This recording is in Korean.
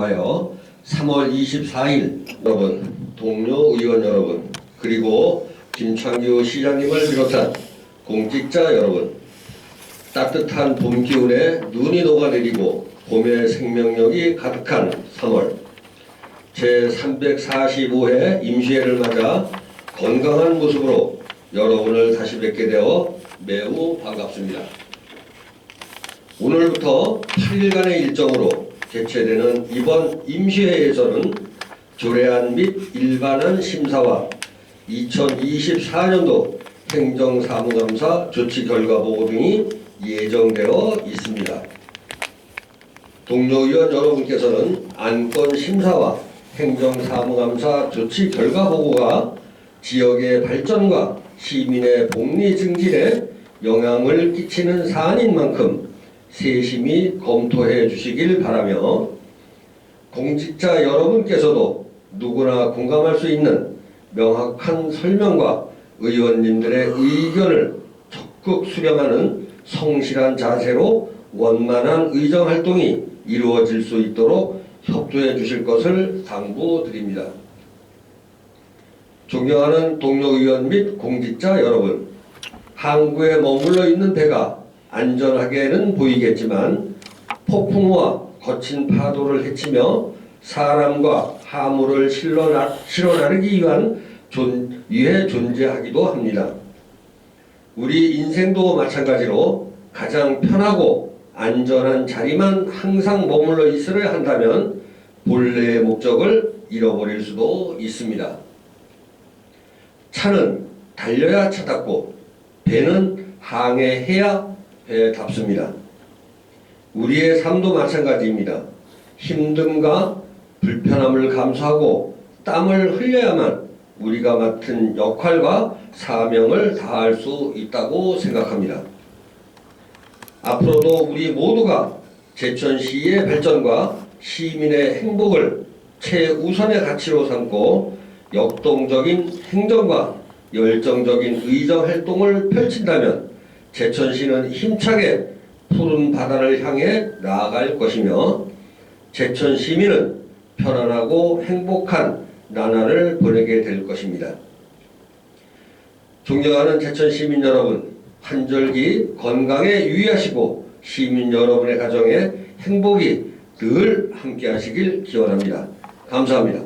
하여 3월 24일 여러분 동료 의원 여러분 그리고 김창규 시장님을 비롯한 공직자 여러분 따뜻한 봄 기운에 눈이 녹아내리고 봄의 생명력이 가득한 3월 제 345회 임시회를 맞아 건강한 모습으로 여러분을 다시 뵙게 되어 매우 반갑습니다. 오늘부터 8일간의 일정으로 개최되는 이번 임시회에서는 조례안 및 일반안 심사와 2024년도 행정사무감사 조치 결과 보고 등이 예정되어 있습니다. 동료 의원 여러분께서는 안건 심사와 행정사무감사 조치 결과 보고가 지역의 발전과 시민의 복리 증진에 영향을 끼치는 사안인 만큼 세심히 검토해 주시길 바라며 공직자 여러분께서도 누구나 공감할 수 있는 명확한 설명과 의원님들의 의견을 적극 수렴하는 성실한 자세로 원만한 의정 활동이 이루어질 수 있도록 협조해 주실 것을 당부드립니다. 존경하는 동료 의원 및 공직자 여러분, 항구에 머물러 있는 배가 안전하게는 보이겠지만 폭풍우와 거친 파도를 헤치며 사람과 화물을 실어, 나르기 위한 존, 위해 존재하기도 합니다. 우리 인생도 마찬가지로 가장 편하고 안전한 자리만 항상 머물러 있어야 한다면 본래의 목적을 잃어버릴 수도 있습니다. 차는 달려야 차답고 배는 항해해야 배 답습니다. 우리의 삶도 마찬가지입니다. 힘듦과 불편함을 감수하고 땀을 흘려야만 우리가 맡은 역할과 사명을 다할 수 있다고 생각합니다. 앞으로도 우리 모두가 제천시의 발전과 시민의 행복을 최우선의 가치로 삼고 역동적인 행정과 열정적인 의정 활동을 펼친다면 제천시는 힘차게 푸른 바다를 향해 나아갈 것이며 제천 시민은 편안하고 행복한 나날을 보내게 될 것입니다. 존경하는 제천 시민 여러분, 한절기 건강에 유의하시고 시민 여러분의 가정에 행복이 늘 함께하시길 기원합니다. 감사합니다.